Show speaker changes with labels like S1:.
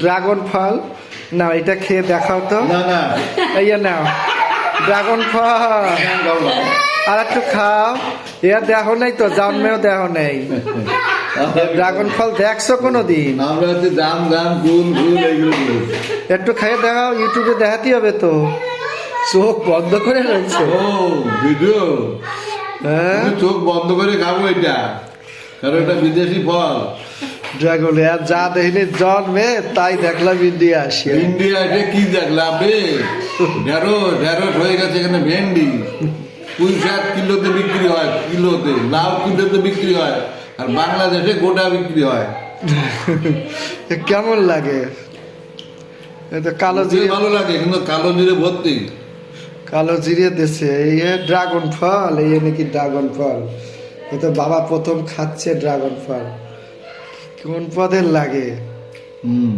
S1: Dragon ফল। না এটা খেয়ে দেখাও তো।
S2: না না।
S1: নাও। ড্রাগন ফল। আর একটু খাও। এর দেখো নেই তো জন্মেও দেখো নেই। ড্রাগন ফল দেখছ কোনো দিন
S2: আমরা হচ্ছে গুল গুল এগুলো
S1: একটু খেয়ে দেখাও ইউটিউবে দেখাতে হবে তো। চোখ বন্ধ করে রয়েছে।
S2: ও ভিডিও?
S1: হ্যাঁ?
S2: চোখ বন্ধ করে খাব এটা। কারণ এটা বিদেশি ফল।
S1: ড্রাগন আর যা দেখিনি জন্মে তাই দেখলাম ইন্ডিয়া আসিয়া।
S2: ইন্ডিয়া এটা কি দেখলাম রে? ঢেঁড়স ঢেঁড়স হয়ে গেছে এখানে ভেন্ডি। পুঁই শাক কিলোতে বিক্রি হয় কিলোতে। লাউ কিলোতে বিক্রি হয় আর বাংলাদেশে গোটা বিক্রি হয়।
S1: এ কেমন লাগে? এ কালো জিরে
S2: ভালো লাগে কিন্তু কালো জিরে ভর্তি।
S1: কালো জিরে দেশে এই ড্রাগন ফল এই নাকি ড্রাগন ফল। এ তো বাবা প্রথম খাচ্ছে ড্রাগন ফল। কোন পদের লাগে?
S2: হুম।